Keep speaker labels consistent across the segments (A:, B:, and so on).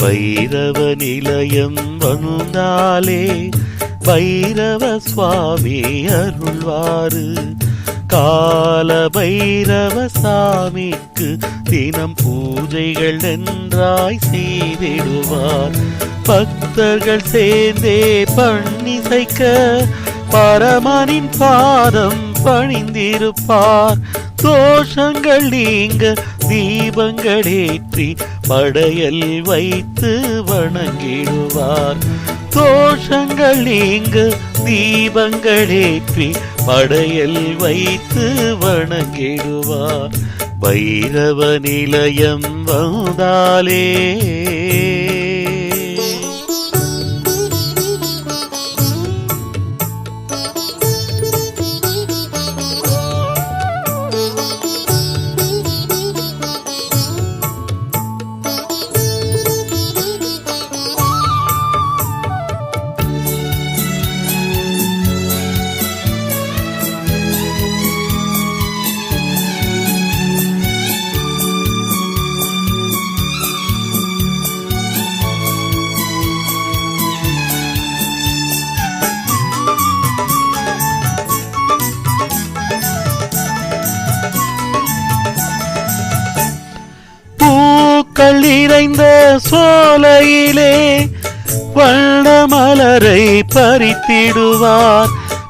A: பைரவ நிலையம் வந்தாலே பைரவ சுவாமி அருள்வாரு. கால பைரவ சாமிக்கு தினம் பூஜைகள் நன்றாய் செய்திடுவார். பக்தர்கள் சேர்ந்தே பண்ணிசைக்க பரமனின் பாதம் பணிந்திருப்பார். தோஷங்கள் நீங்க தீபங்களேற்றி படையல் வைத்து வணங்கிடுவார். தோஷங்கள் நீங்க தீபங்களேற்றி படையல் வைத்து வணங்கிடுவார். பைரவ நிலையம் வந்தாலே சோலையிலே வண்ண மலரை பறித்திடுவார்.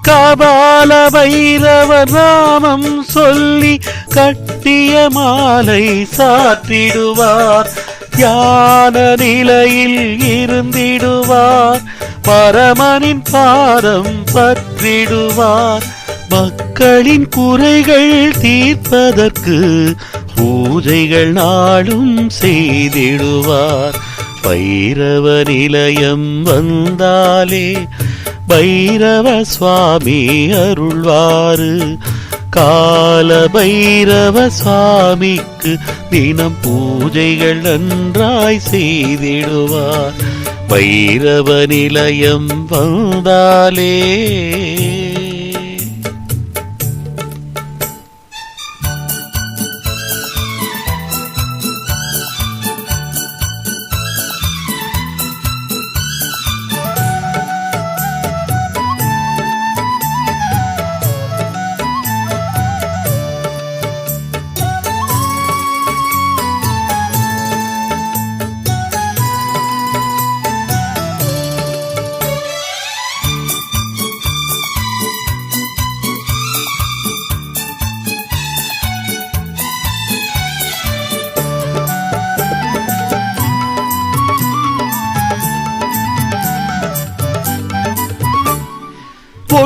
A: கபால வைரவர் நாமம் சொல்லி கட்டிய மாலை சாத்திடுவார். யான நிலையில் இருந்திடுவார். பரமனின் பாதம் பற்றிடுவார். மக்களின் குறைகள் தீர்ப்பதற்கு பூஜைகள் நாளும் செய்திடுவார். பைரவ நிலையம் வந்தாலே பைரவ சுவாமி அருள்வாரு. கால பைரவ சுவாமிக்கு தினம் பூஜைகள் நன்றாய் செய்திடுவார். பைரவ நிலையம் வந்தாலே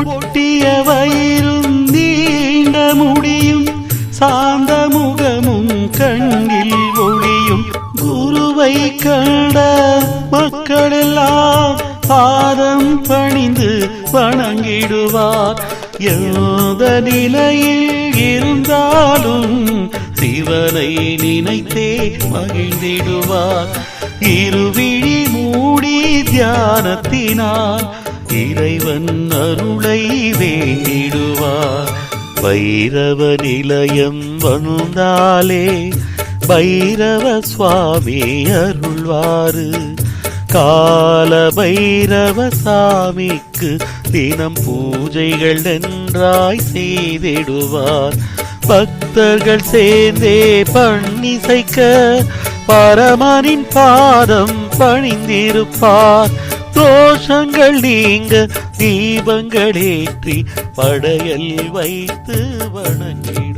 A: പൊട്ടിയ வயிறும் നീണ്ട முடியும். சாந்த முகமும் கண்ணில் ஒளியும். குருவை கண்ட மக்களெல்லாம் பாதம் பணிந்து வணங்கிடுவார். எந்த நிலையில் இருந்தாலும் சிவனை நினைத்தே மகிழ்ந்திடுவார். இருவிழி மூடி தியானத்தினால் இறைவன் அருளை வேண்டிடுவார். பைரவ நிலையம் வந்தாலே பைரவ சுவாமி அருள்வாரு. கால பைரவ சாமிக்கு தினம் பூஜைகள் நன்றாய் செய்திடுவார். பக்தர்கள் சேர்ந்தே பண்ணிசைக்க பரமனின் பாதம் பணிந்திருப்பார். தோஷங்கள் நீங்க தீபங்களேற்றி படையல் வைத்து வணங்கிடும்